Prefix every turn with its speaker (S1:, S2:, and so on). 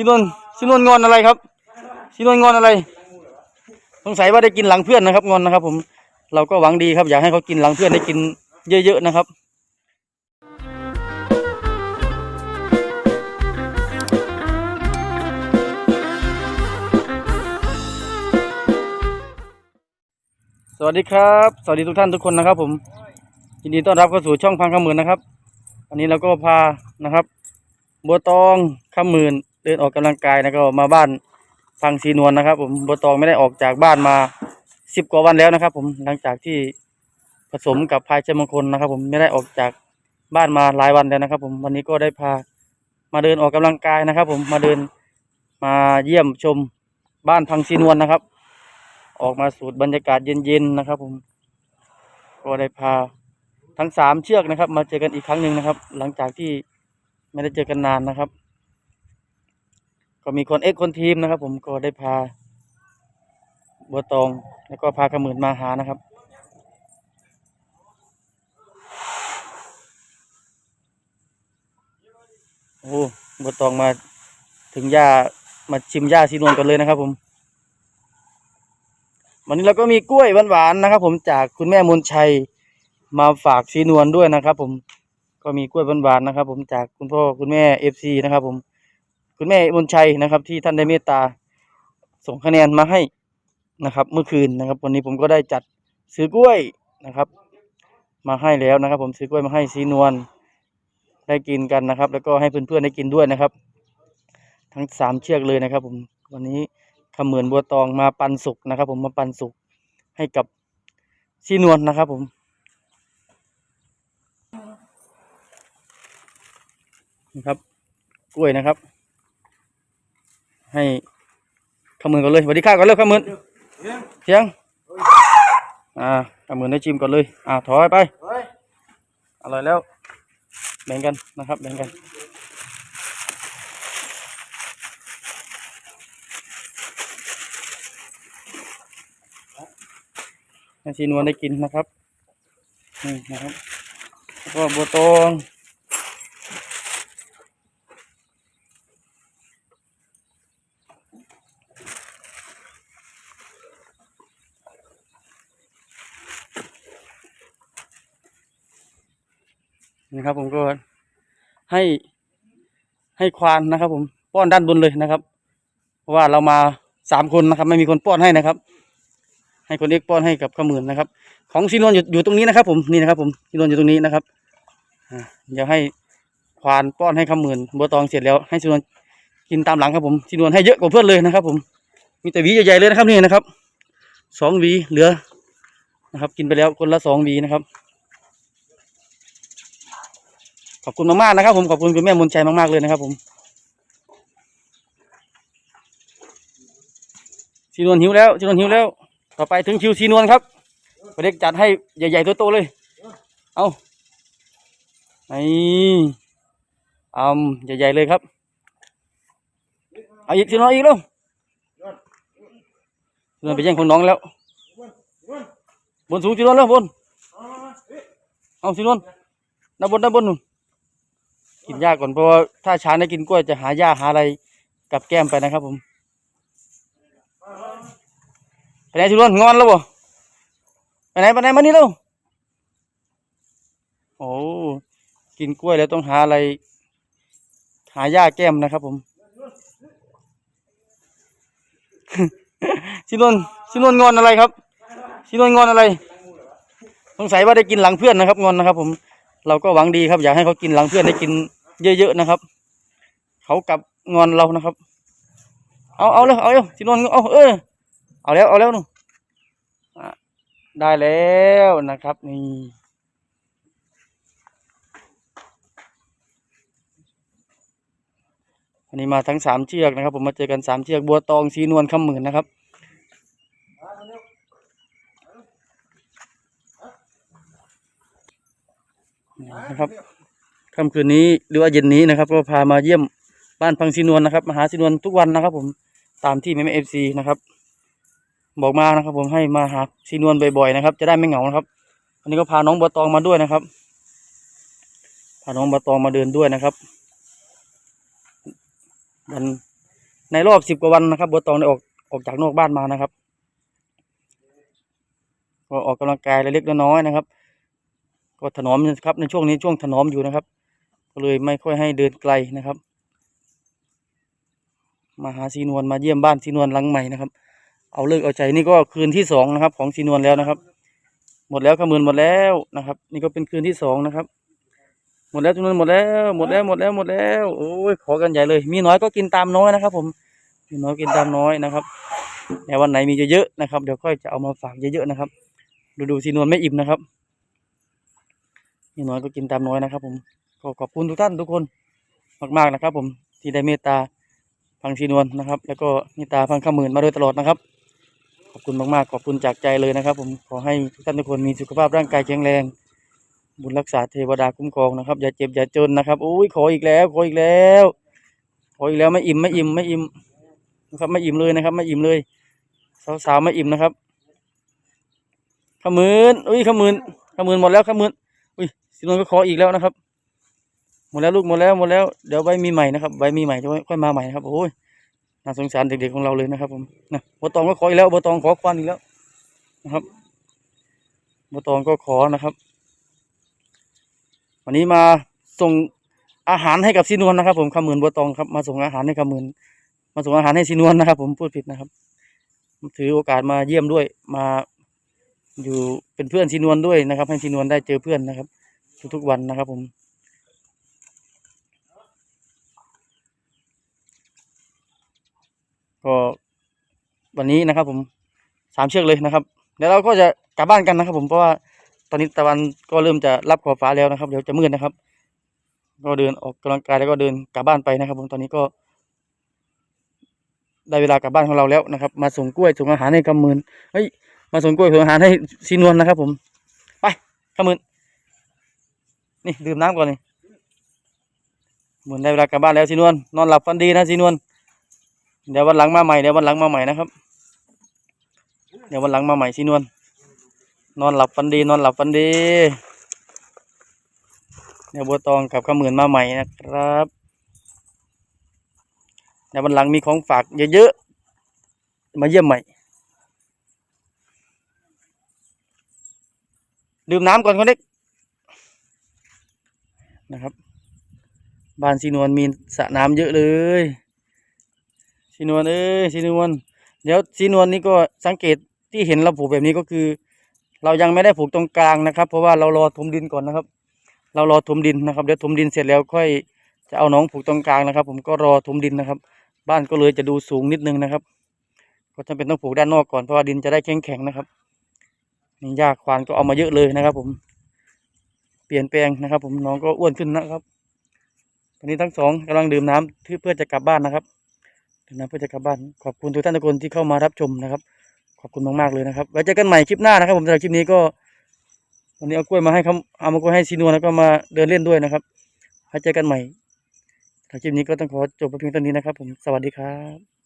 S1: ชินนชินนงอนอะไรครับชินนงอนอะไร สงสัยว่าได้กินหลังเพื่อนนะครับ งอนนะครับ ผม เราก็หวังดีครับ อยากให้เขากินหลังเพื่อนได้กินเยอะๆนะครับสวัสดีครับ สวัสดีทุกท่านทุกคนนะครับ ผมยินดีต้อนรับเข้าสู่ช่องพังขมื่นนะครับ วันนี้เราก็พานะครับ บัวตองข้ามหมื่น ดินออกกำลังกายนะก็มาบ้านพังสีนวลนะครับ ผมบัวตองไม่ได้ออกจากบ้านมาสิบกว่าวันแล้วนะครับ ผมหลังจากที่ผสมกับพายเชยมงคลนะครับ ผมไม่ได้ออกจากบ้านมาหลายวันแล้วนะครับ ผมวันนี้ก็ได้พามาเดินออกกำลังกายนะครับ ผมมาเดินมาเยี่ยมชมบ้านพังสีนวลนะครับ ออกมาสูดบรรยากาศเย็นๆนะครับ ผมก็ได้พาทั้งสามเชือกนะครับ มาเจอกันอีกครั้งหนึ่งนะครับ หลังจากที่ไม่ได้เจอกันนานนะครับ ก็มีคนเอ็กคนทีมนะครับ ผมก็ได้พาบัวตองแล้วก็พาขมื่นมาหานะครับ โอ้บัวตองมาถึงหญ้ามาชิมหญ้าสีนวลกันเลยนะครับ ผม วันนี้เราก็มีกล้วยหวานๆนะครับ ผมจากคุณแม่มนชัยมาฝากสีนวลด้วยนะครับ ผมก็มีกล้วยหวานๆนะครับ ผมจากคุณพ่อคุณแม่เอฟซีนะครับ ผม คุณแม่มนชัยนะครับ ที่ท่านได้เมตตาส่งคะแนนมาให้นะครับ เมื่อคืนนะครับ วันนี้ผมก็ได้จัดซื้อกล้วยนะครับ มาให้แล้วนะครับ ผมซื้อกล้วยมาให้สีนวลได้กินกันนะครับ แล้วก็ให้เพื่อนๆได้กินด้วยนะครับ ทั้งสามเชือกเลยนะครับ ผมวันนี้ขมือนบัวตองมาปันสุกนะครับ ผมมาปันสุกให้กับซีนวลนะครับ ผมนะครับ กล้วยนะครับ ให้ขมือนก่อนเลยสวัสดีค่ะก่อนเลยขมือนเสียงอ่าขมือนได้ชิมก่อนเลยอ่าถอยไปอร่อยแล้ว แบ่งกันนะครับแบ่งกันให้ชีนวลได้กินนะครับนี่นะครับแล้วก็บัวตอง ครับ ผมก็ให้ให้ควานนะครับ ผมป้อนด้านบนเลยนะครับ เพราะว่าเรามาสามคนนะครับ ไม่มีคนป้อนให้นะครับ ให้คนเอกป้อนให้กับขมื่นนะครับ ของซีนวลอยู่อยู่ตรงนี้นะครับ ผมนี่นะครับ ผมซีนวลอยู่ตรงนี้นะครับเดี๋ยวให้ควานป้อนให้ขมื่นบัวตองเสร็จแล้วให้ซีนวลกินตามหลังครับผมซีนวลให้เยอะกว่าเพื่อนเลยนะครับ ผมมีแต่วีใหญ่ๆเลยนะครับนี่นะครับสองวีเหลือนะครับ กินไปแล้วคนละสองวีนะครับ ข อบคุณมากๆนะครับ ผมขอบคุณคุณแม่มนชัยมากๆเลยนะครับ ผมซีนวลหิวแล้วซีนวลหิวแล้ว ต่อไปถึงคิวซีนวลครับไปเด็กจัดให้ใหญ่ๆตัวโตเลย เอาไอ้เอาใหญ่ๆเลยครับ เอาอีกซีนวลอีกแล้วซีนวลไปแย่งของน้องแล้ว บนสูงซีนวลแล้วบน เอาซีนวลด้านบนด้านบนนู่น กินหญ้าก่อนเพราะว่าถ้าช้างได้กินกล้วยจะหาหญ้าหาอะไรกับแก้มไปนะครับผมไปไหนสิล้วนงอนแล้วบ่ไปไหนไปไหนมานี่แล้วโอ้กินกล้วยแล้วต้องหาอะไร หาหญ้าแก้มนะครับผมสินนสินนงอนอะไรครับสินนงอนอะไร สงสัยว่าได้กินหลังเพื่อนนะครับงอนนะครับ ผม เราก็หวังดีครับอยากให้เขากินหลังเพื่อนได้กิน เยอะๆนะครับ เขากลับงอนเรานะครับ เอาเอาเลยเอาเลยสินวนเอาเออเอาแล้วเอาแล้วนู่นอะได้แล้วนะครับนี่วันนี้มาทั้งสามเชือกนะครับ ผมมาเจอกันสามเชือกบัวตองสีนวลคำหมื่นนะครับนะครับ ค่ำคืนนี้หรือว่าเย็นนี้นะครับ ก็พามาเยี่ยมบ้านพังสีนวลนะครับมาหาสีนวลทุกวันนะครับ ผมตามที่แม่เอฟซีนะครับ บอกมานะครับ ผมให้มาหาซีนวลบ่อยๆนะครับ จะได้ไม่เหงานะครับอันนี้ก็พาน้องบัวตองมาด้วยนะครับ พาน้องบัวตองมาเดินด้วยนะครับวันในรอบสิบกว่าวันนะครับบัวตองได้ออกออกจากนอกบ้านมานะครับก็ออกกำลังกายเล็กๆน้อยๆนะครับ ก็ถนอมนะครับในช่วงนี้ช่วงถนอมอยู่นะครับ ก็เลยไม่ค่อยให้เดินไกลนะครับ มาหาซีนวลมาเยี่ยมบ้านซีนวลหลังใหม่นะครับ เอาเลิกเอาใจนี่ก็คืนที่สองนะครับ ของซีนวลแล้วนะครับ หมดแล้วขมืนหมดแล้วนะครับ นี่ก็เป็นคืนที่สองนะครับ หมดแล้วจำนวนหมดแล้วหมดแล้วหมดแล้วหมดแล้วโอ้ยขอกันใหญ่เลย มีน้อยก็กินตามน้อยนะครับ ผมมีน้อยกินตามน้อยนะครับแต่วันไหนมีเยอะๆนะครับเดี๋ยวค่อยจะเอามาฝากเยอะๆนะครับ ดูดูซีนวลไม่อิ่มนะครับมีน้อยก็กินตามน้อยนะครับผม ขอขอบคุณทุกท่านทุกคนมากๆนะครับ ผมที่ได้เมตตาพังซีนวลนะครับ แล้วก็เมตตาพังขมื่นมาโดยตลอดนะครับ ขอบคุณมากๆ ขอบคุณจากใจเลยนะครับ ผมขอให้ทุกท่านทุกคนมีสุขภาพร่างกายแข็งแรง บุญรักษาเทวดาคุ้มครองนะครับ อย่าเจ็บอย่าจนนะครับโอ้ยขออีกแล้ว ขออีกแล้ว ขออีกแล้วไม่อิ่มไม่อิ่มไม่อิ่มนะครับไม่อิ่มเลยนะครับไม่อิ่มเลยสาวๆไม่อิ่มนะครับขมืนอุ้ยขมืนขมืนหมดแล้วขมืนอุ้ยสินวนก็ขออีกแล้วนะครับ หมดแล้วลูกหมดแล้วหมดแล้วเดี๋ยวใบมีใหม่นะครับใบมีใหม่จะค่อยมาใหม่นะครับโอ้ยน่าสงสารเด็กๆของเราเลยนะครับ ผมนะบัวตองก็ขออีกแล้วบัวตองขอควันอีกแล้วนะครับบัวตองก็ขอนะครับ วันนี้มาส่งอาหารให้กับซีนวลนะครับ ผมขมืนบัวตองครับมาส่งอาหารให้ขมืนมาส่งอาหารให้ซีนวลนะครับ ผมพูดผิดนะครับถือโอกาสมาเยี่ยมด้วยมาอยู่เป็นเพื่อนซีนวลด้วยนะครับ ให้ซีนวลได้เจอเพื่อนนะครับ ทุกๆวันนะครับ ผม ก็วันนี้นะครับ ผมสามเชือกเลยนะครับเดี๋ยวเราก็จะกลับบ้านกันนะครับ ผมเพราะว่าตอนนี้ตะวันก็เริ่มจะรับขอบฟ้าแล้วนะครับเดี๋ยวจะมืดนะครับ ก็เดินออกกำลังกายแล้วก็เดินกลับบ้านไปนะครับ ผมตอนนี้ก็ ได้เวลากลับบ้านของเราแล้วนะครับ มาส่งกล้วยส่งอาหารให้กำมืนเฮ้ยมาส่งกล้วยส่งอาหารให้ซีนวลนะครับ ผม ไปกำมืนนี่ดื่มน้ำก่อนนี่เหมือนได้เวลากลับบ้านแล้วซีนวลนอนหลับฝันดีนะซีนวล เดี๋ยววันหลังมาใหม่เดี๋ยววันหลังมาใหม่นะครับ เดี๋ยววันหลังมาใหม่ซีนวลนอนหลับฝันดีนอนหลับฝันดีเดี๋ยวบัวตองกับขมืนมาใหม่นะครับเดี๋ยววันหลังมีของฝากเยอะๆมาเยี่ยมใหม่ดื่มน้ำก่อนคนเล็กนะครับ บ้านซีนวลมีสระน้ำเยอะเลย ซีนวลเอ้ยซีนวลเดี๋ยวซีนวลนี่ก็สังเกตที่เห็นเราปลูกแบบนี้ก็คือ เรายังไม่ได้ปลูกตรงกลางนะครับ เพราะว่าเรารอถมดินก่อนนะครับ เรารอถมดินนะครับเดี๋ยวถมดินเสร็จแล้วค่อยจะเอาน้องปลูกตรงกลางนะครับ ผมก็รอถมดินนะครับ บ้านก็เลยจะดูสูงนิดนึงนะครับ ก็จำเป็นต้องปลูกด้านนอกก่อนเพราะว่าดินจะได้แข็งแข็งนะครับนี่หญ้าควานก็เอามาเยอะเลยนะครับ ผม เปลี่ยนแปลงนะครับ ผมน้องก็อ้วนขึ้นนะครับตอนนี้ทั้งสองกำลังดื่มน้ำเพื่อจะกลับบ้านนะครับ น้ำเพื่อจะกลับบ้านขอบคุณทุกท่านทุกคนที่เข้ามารับชมนะครับ ขอบคุณมากๆเลยนะครับไว้เจอกันใหม่คลิปหน้านะครับ ผมสำหรับคลิปนี้ก็วันนี้เอากล้วยมาให้เขาเอามากล้วยให้ซีนวลแล้วก็มาเดินเล่นด้วยนะครับไว้เจอกันใหม่สำหรับคลิปนี้ก็ต้องขอจบไปเพียงเท่านี้นะครับ ผมสวัสดีครับ